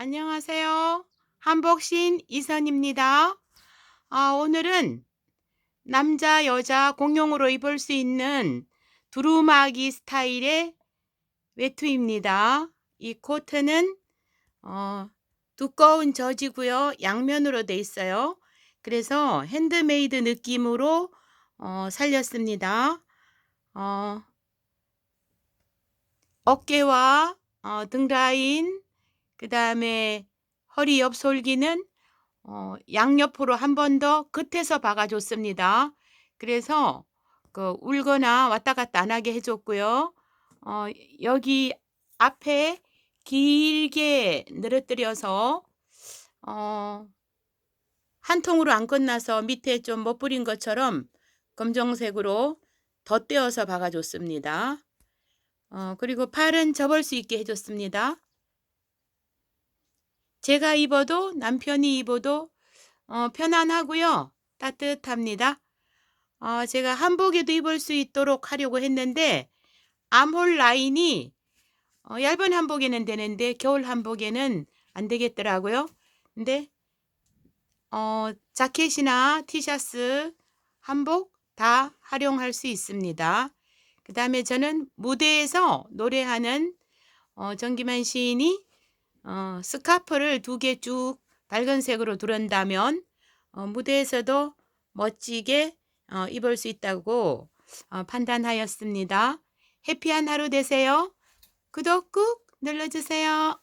안녕하세요. 한복신 이선입니다. 아, 오늘은 남자, 여자 공용으로 입을 수 있는 두루마기 스타일의 외투입니다. 이 코트는 어, 두꺼운 저지고요. 양면으로 돼 있어요. 그래서 핸드메이드 느낌으로 어, 살렸습니다. 어, 어깨와 어, 등 라인, 그 다음에 허리 옆 솔기는 어, 양옆으로 한 번 더 끝에서 박아줬습니다. 그래서 그 울거나 왔다 갔다 안 하게 해줬고요. 어, 여기 앞에 길게 늘어뜨려서 어, 한 통으로 안 끝나서 밑에 좀못 뿌린 것처럼 검정색으로 덧대어서 박아줬습니다. 어, 그리고 팔은 접을 수 있게 해줬습니다. 제가 입어도 남편이 입어도 어, 편안하고요. 따뜻합니다. 어, 제가 한복에도 입을 수 있도록 하려고 했는데 암홀 라인이 어, 얇은 한복에는 되는데 겨울 한복에는 안 되겠더라고요. 근데 어, 자켓이나 티셔츠, 한복 다 활용할 수 있습니다. 그 다음에 저는 무대에서 노래하는 어, 정기만 시인이 어, 스카프를 두 개 쭉 밝은 색으로 두른다면 어, 무대에서도 멋지게 어, 입을 수 있다고 어, 판단하였습니다. 해피한 하루 되세요. 구독 꾹 눌러주세요.